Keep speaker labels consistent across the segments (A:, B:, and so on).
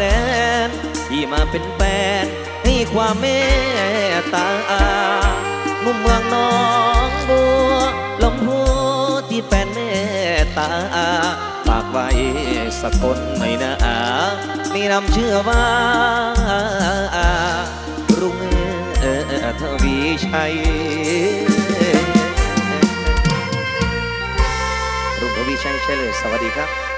A: แดน ที่มาเป็นแฟนให้ความเมตตามุมเมืองน้องบัวลำพูที่แฟนเมตตาฝากไว้สักลหน่อยนะนี่นำเชื่อว่ารุ่งเออทวีชัยรุ่งทวีชัยใช่เลยสวัสดีครับ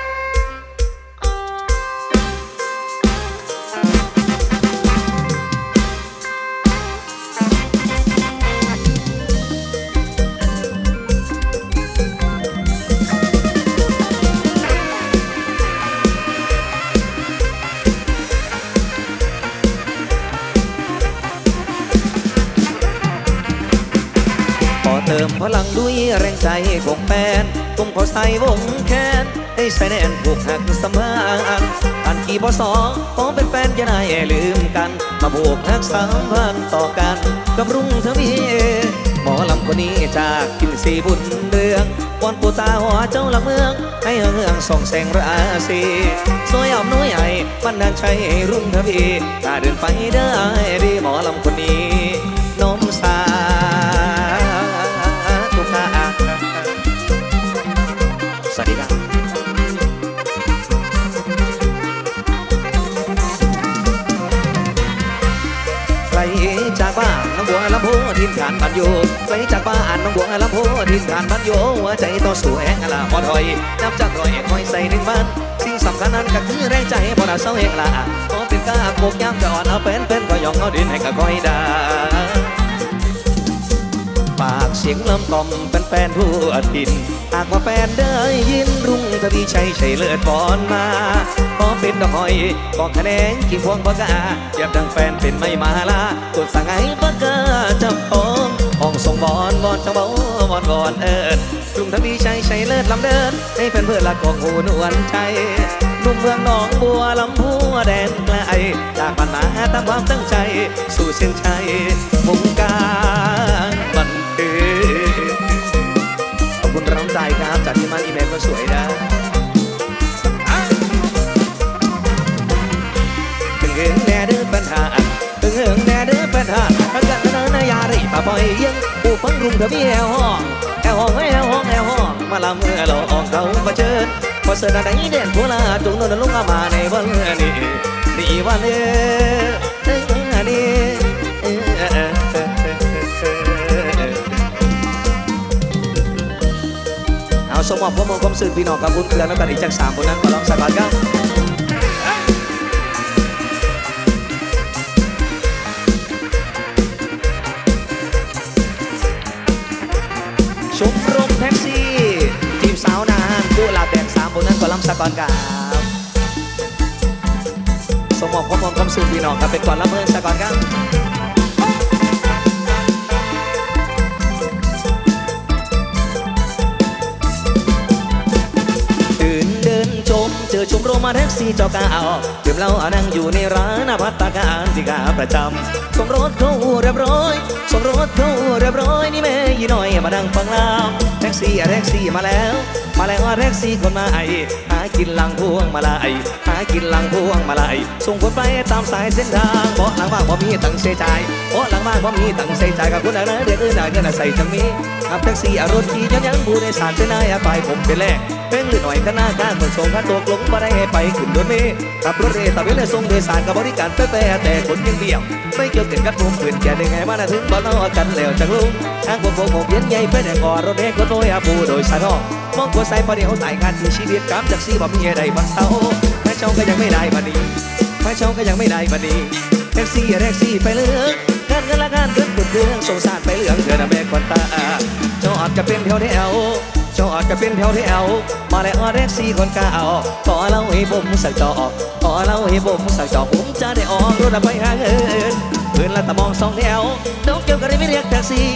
A: ติมพลังด้วยแรงใจของแฟนผมขอใส่วงแขนให้ใส่แน่นผูกหักสมานอันกี่บสองขอเป็นแฟนจะได้ลืมกัน มาผูกหักสัมพันธ์ต่อกันกับรุ่งทวีหมอลำคนนี้จากกินสีบุญเรืองวอนปูตาหัวเจ้าละเมือง ให้เฮืองส่องแสงราศีสวยอ่อมน้อยใหญ่มันดันชัยรุ่งทวีถ้าเดินไปได้ดีหมอลำคนนี้ จากบ้านน้องบัวลำพูทินฐานบ้านอยู่ไกลจากบ้านน้องบัวลำพูทินฐานบ้านอยู่หัวใจต่อสู้แองละพอถอยนับจากรอยแองคอยใส่หนึ่งบ้านสิ่งสำคัญนั้นก็คือแรงใจพอเราเศร้าเองละพอเป็นกาโกกย้ำจะอ่อนเอาเป็นเป็นก็ยองเอาดินให้ก็คอยได้ ปากเสียงลำกล่อมเป็นแฟนๆทั่วถิ่นหากว่าแฟนได้ยินรุ่งทวีชัยใช่เลือดบอลมาขอเป็นดอกหอยกองคะแนนกี่พวงปากกาเยียบดังแฟนเป็นไม่มาลากดสั่งให้ปากกาจับปองห้องส่งบอลบอลจังบอลบอลบอลเอิดรุ่งทวีชัยใช่เลือดลำเดิน ให้แฟนเพื่อนละกองหูนวลใจนุ่มเมืองหนองบัวลำพูแดนไกลจากบ้านมาตามความตั้งใจ สู่เส้นชัยวง ปล่อยยังผู้ฟังรุงทะเบียห้องแอวห้องแอวห้องแอวห้องมาลำเมื่อเราออกเขามาเชิญพอเสนอไหนเด่นผู้ลาจงนนลงมาในวันนี้ดีวันเอ้อนี่เอาสมมอบพ่อมงความสื่อพี่น้องกับบุญเกลือแล้วกันอีกจากสามคนนั้นขอร้องสักบาทครั ก่อนครับสมมอบพ่อมงความสื่อพี่น้องครับเป็นก่อนละเมินสักก่อนครับตื่นเดินชมเจอชมรมาแท็กซี่เจ้าก้าวเดี๋ยวเราอานั่งอยู่ในร้านอาพัตตาการที่กาประจำสมรสเขาเรียบร้อย สมรสเขาเรียบร้อยนี่แม่ยี่น้อยมานั่งฟังลา กซี่อะแท็กซี่มาแล้ว มาแล้วว่าแท็กซี่คนมาไอหากินหลังพวงมาลายหากินหลังพวงมาลายส่งคนไปตามสายเส้นทางเพราะหลังบ้านบ่มีตังเสียใจายเพราะหลังบ้านบ่มีตังเสียใจายกับคนอะไรเด็กอื่นอะไรเงินใส่จังมีขับแท็กซี่อารถขี่ยันยังผู้โดยสารเป็นนายไปผมเป็นแรกเป็นหรือหน่อยก็น่าการขนส่งค่าตัวกลงมาได้ให้ไปขึ้นรถเมล์ขับรถเรตะเวนเลยส่งโดยสารกับบริการแป๊ะแต่คนยังเดียวไม่เกี่ยวกันกับผมเพื่อนแก่ได้ไงมาถึงบ้านเรากันแล้วจังลุงทางผมผมผมเย็นใหญ่เป็นแห่งก่อรถเมล์คนโยอาผู้โดยสารนอมองคนใส่พอดีเขาใส่งานที่ชีวิตกับจากซีบ่มีอะไรบางเศร้าแม่เช่าก็ยังไม่ได้บันนี้แม่เช่าก็ยังไม่ได้บันนี้แท็กซี่แท็กซี่ไปเลือกการเงินละการเกินกุดเรื่องสงสารไปเหลืองเธอนะแม่คนตาเจ้าอดจจะเป็นแถวแถวเจ้าอดก็เป็นแถวแถวมาแล้วแท็กซี่คนเก่าขอเล่าให้ผมสักจอกขอเล่าให้ผมสักจอกผมจะได้ออกรถไปหาเงิน เพื่อนละตะมองสองแถวน้องเกี่ยวกันไม่เรียกแท็กซี่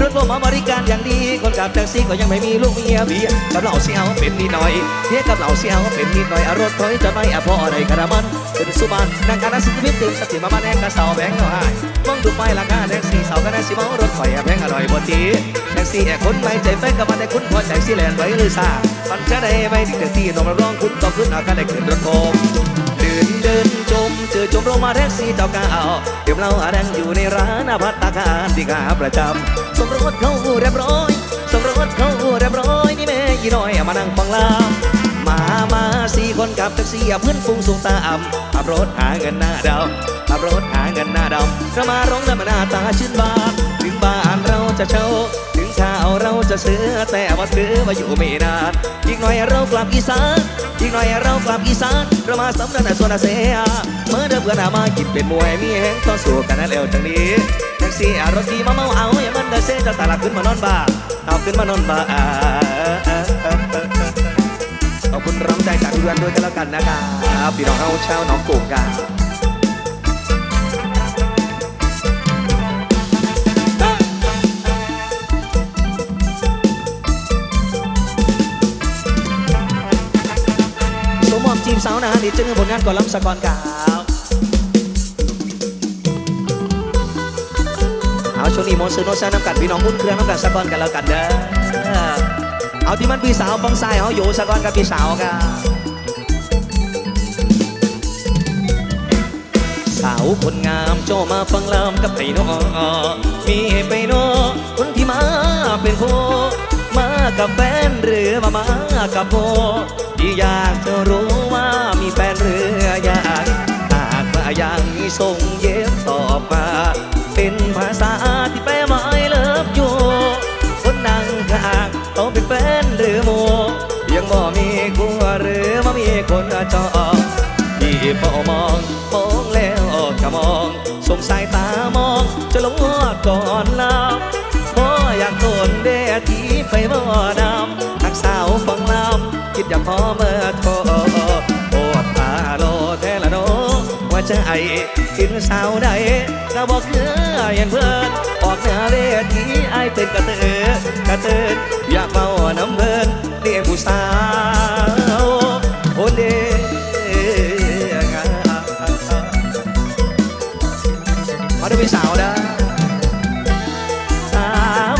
A: รถผมมาบริการอย่างดี คนขับแท็กซี่ก็ยังไม่มีลูกเมียเบียกับเราเสียวเป็นนิดหน่อยเทียกับเราเสียวเป็นนิดหน่อยอารถถอยจะไม่อะพออะไรกระมันเป็นสุบานนั่งการนักสิวิตเต็มสติมามาแน่กระเสาแบงเอาให้มองดูไปราคาแท็กซี่สาวก็ได้สิเมารถไฟแบงอร่อยบนทีแท็กซี่แอบคนไม่ใจแฟนกับมันได้คุณพอใจสิแลนไว้หรือซ่ามันจะได้ไม่ถึงแท็กซี่ต้องมาร้องคุณต้องขึ้นอากันได้ขึ้นรถโคม นเดินชมเจอชมโรมาแท็กซี่เจ้าเก่าเดี๋ยวเราอาดังอยู่ในร้านอาพัตตาการที่ขาประจำสมรสเขาเรียบร้อยสมรสเขาเรียบร้อยนี่แม่ยี่น้อยมานั่งฟังลามมามาสี่คนกับแท็กซี่เพื่อนฟุ้งสูงตามขับรถหาเงินหน้าดำขับรถหาเงินหน้าดำก็มาร้องแล้วมาหน้าตาชื่นบานถึงบ้านเราจะเช่า เราจะซื้อแต่ว่าซื้อมาอยู่ไม่นานอีกหน่อยเรากลับอีสานอีกหน่อยเรากลับอีสานเรามาสำนักในส่วนอาเซียเมื่อเดิมเพื่อนามากินเป็นมวยมีแห้งต่อสู้กันนั่นแล้วจังนี้แท็กซี่รถดีมาเมาเอาอย่างมันเดเซจะตลาดขึ้นมานอนบ้าเอาขึ้นมานอนบ้าขอบคุณร้องใจจากเพื่อนด้วยกันแล้วกันนะครับพี่น้องเฮาชาวหน้องกุ่งกัน สาวนาดิเจอผลงานก่อนล้ำสะกอนกาวเอาช่วงนี้มอนซื้อโนซ่าน้ำกัดพี่น้องคุ้นเครื่องน้ำกัดสะกอนกันแล้วกันเด้อเอาที่มันพี่สาวฟังซ้ายเอาอยู่สะกอนกับพี่สาวกันสาวคนงามโจมาฟังลำกับไผ่น้อมีไปโนอคนที่มาเป็นผู้มากับแฟนหรือมามากับโพ อยากจะรู้ว่ามีแฟนหรือยังหากว่ายังส่งเย็บตอบมา เป็นภาษาที่แปลหมายเลิฟอยู่คนนั่งข้างเขาเป็นแฟนหรือโมยังบ่มีกลัวหรือว่ามีคนจองที่เฝ้ามองมองแล้วก็มอง สงสายตามองจะลงหัวก่อนลาบ่อยากโดนเดทีไปบ่นำ อย่าพอเมื่อโทรโอดอาโลเทละโนว่าใจกินสาวใดก็บอกคืออย่างเพื่อนออกเหนือเวทีไอเป็นกระเตือกระเตืออยากเมาน้ำเบินเรียกผู้สาวโอนเดงามาดูพี่สาวนะสา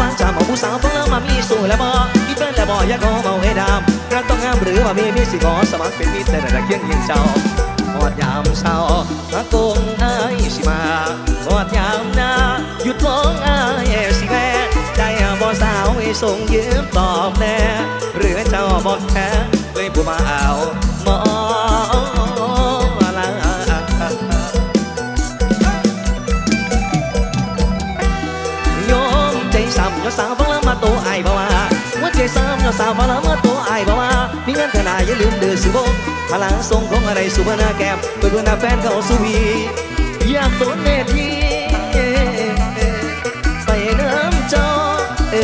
A: วางจามของผู้สาวฟังแล้วมามีสู่แล้วบอคิดเป็นแล้ว บออยากขอเมาให้ดำรักต้องงามหรือว่ามีมีสิขอสมัครเป็นมิตรแต่ละเคียงยังเจ้าหอดยามเศร้าพระกงอายสิมาหอดยามนาหยุดร้องอายสิแม่ใจบ่สาวให้ส่งยืมตอบแน่หรือเจ้าบอกแท อย่าลืมเดือสิบงพลังทรงของอะไรสุวรรณแก้มเพื่อนเพื่อนแฟนเขาสุวีอยากโดนเมทีไปน้ำจอเอ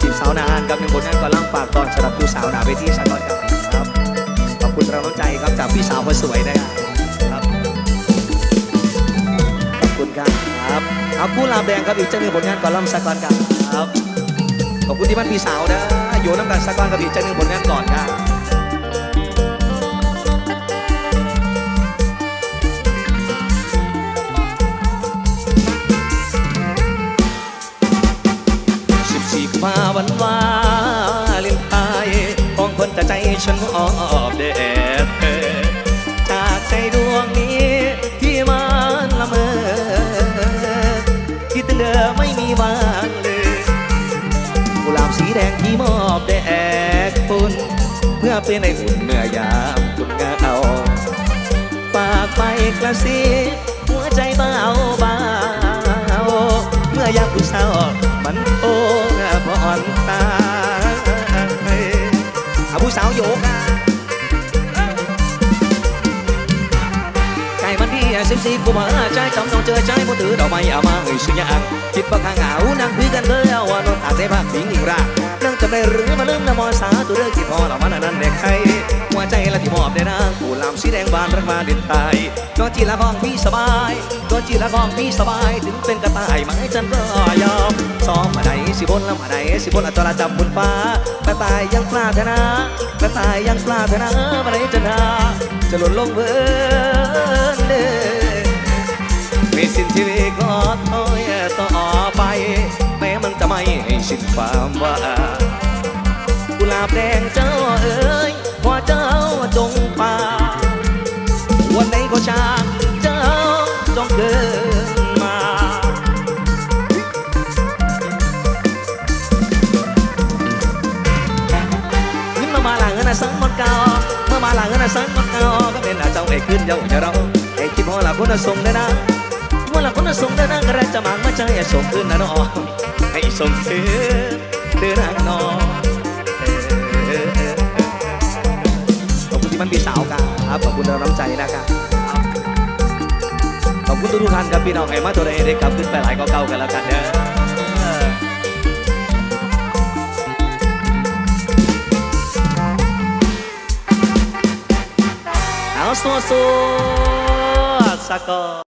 A: จีบสาวนานกับหนึ่งผลงานกำลังฝากตอนสำหรับผู้สาวนาเวทีสากลครับ ขอบคุณเราน้ำใจครับจากพี่สาวคนสวยนะครับ เอาผู้ลาแดงครับอีกจ้าหนึ่งผลงานก่อนล่ำสากลครับ ขอบคุณที่บ้านพี่สาวนะอยู่น้ำกันสากลกับอีกจ้าหนึ่งผลงานก่อนครับสิบสี่กุมภาพันวาเลนไทน์ของคนแต่ใจฉันออบ เพื่อเป็นในอุ่นเมื่อยามคุณงาเอา ปากไปกระซิบหัวใจเบาเบาเมื่อยามคุณเศร้ามันโอ้ผ่อนตาเอาผู้สาวโยกไก่มันที่สิบสี่กูมาใจจำต้องเจอใจบ่ถือดอกไม้เอามาเอ่ยสุญญางคิดว่าข้างเหงานั่งคุยกันเลยว่านอนตากได้พักพิงอีกราก จำได้หรือมาลืมนะมอสาตัวเรื่องที่พ่อเรามันนั้นเด็กใครหัวใจละที่มอบได้นะกูลำสีแดงบานรักมาเด่นไทยก็จีละของพี่สบายก็จีละของพี่สบาย ถึงเป็นกระต่ายไม้จันก็ยอมซ้อมมาไหนสิบนละมาไหนสิบนละจระจำบนฟ้ากระต่ายยังปรารถนากระต่ายยังปรารถนามาไหนจะนาจะหล่นลงเบินเด้อมีสิ้นชีวิตก็ถอยต่อ สิ้นความว่ากุหลาบแดงเจ้าเอ๋ยว่าเจ้าจงป่าวันไหนก็ช่างเจ้าจงเกินมาขึ้นมามาหลังนะสังมันเก่าเมื่อมาหลังนะสังมันเก่าก็เป็นอาเจ้าไอ้ขึ้นเยาอย่าเราไอ้คิดพอละคนน่ะส่งได้นะ เมื่อละคนน่ะส่งได้นะก็ได้จะมางมาใจส่งขึ้นนะน้องให้ส่งขึ้นเดินทางน้องขอบคุณที่มันพี่สาวครับขอบคุณเราน้ำใจนะครับขอบคุณทุกท่านครับพี่น้องไอ้มาตัวใดได้กลับขึ้นไปหลายก็เก่ากันแล้วกันเด้อเอาสัวสัวสักก่อน